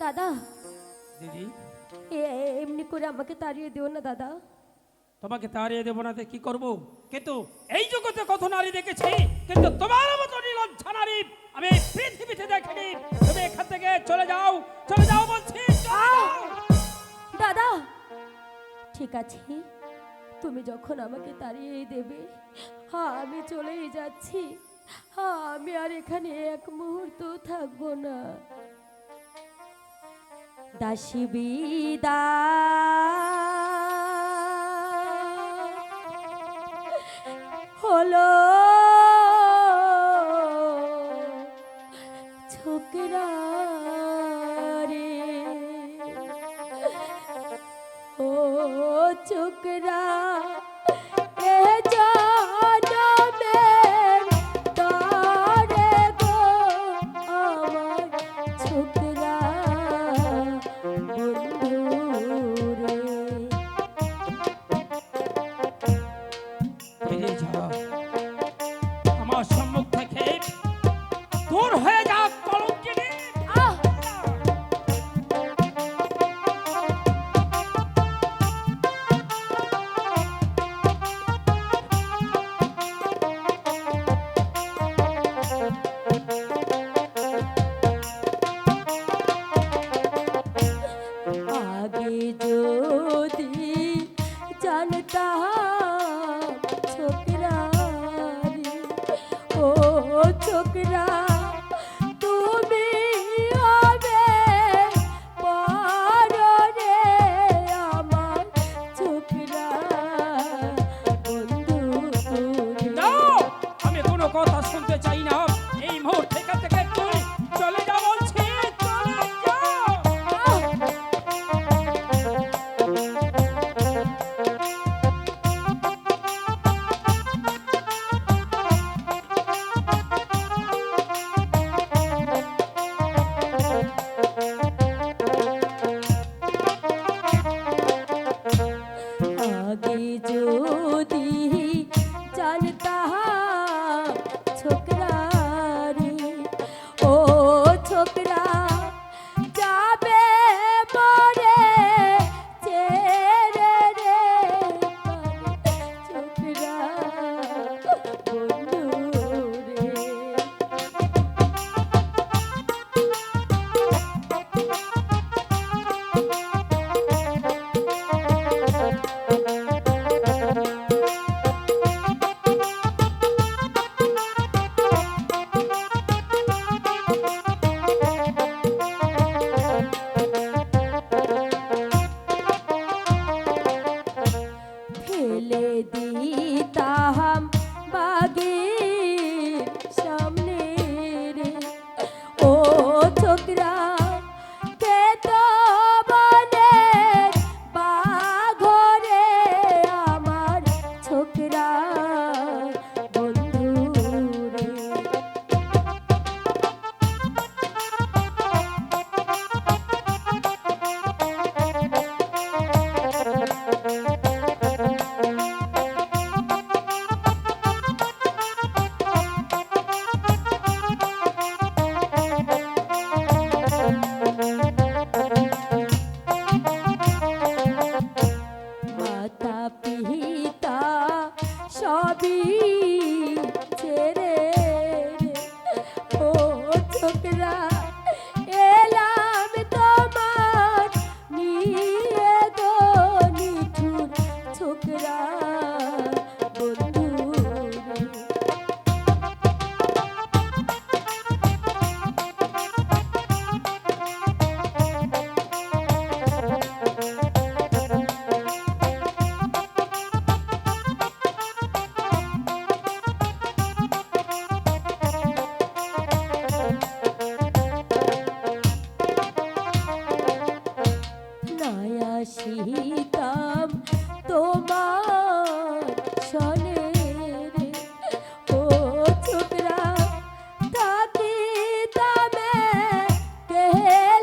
দাদা। দিদি। এ- এমনি করে আমাকে তাড়িয়ে দিও না দাদা। তোমাকে তাড়িয়ে দেবো না কি করব? কিন্তু এই জগতে কত নারী দেখেছি কিন্তু তোমার মতো নির্লজ্জা নারী আমি পৃথিবীতে দেখিনি। তুমি এখান থেকে চলে যাও চলে যাও বলছি। দাদা ঠিক আছে। তুমি যখন আমাকে তাড়িয়ে দেবে হ্যাঁ আমি চলেই যাচ্ছি। হ্যাঁ আমি আর এখানে এক মুহূর্ত থাকব না। দাসী বিদা। হলো ছোকরা tá? সবই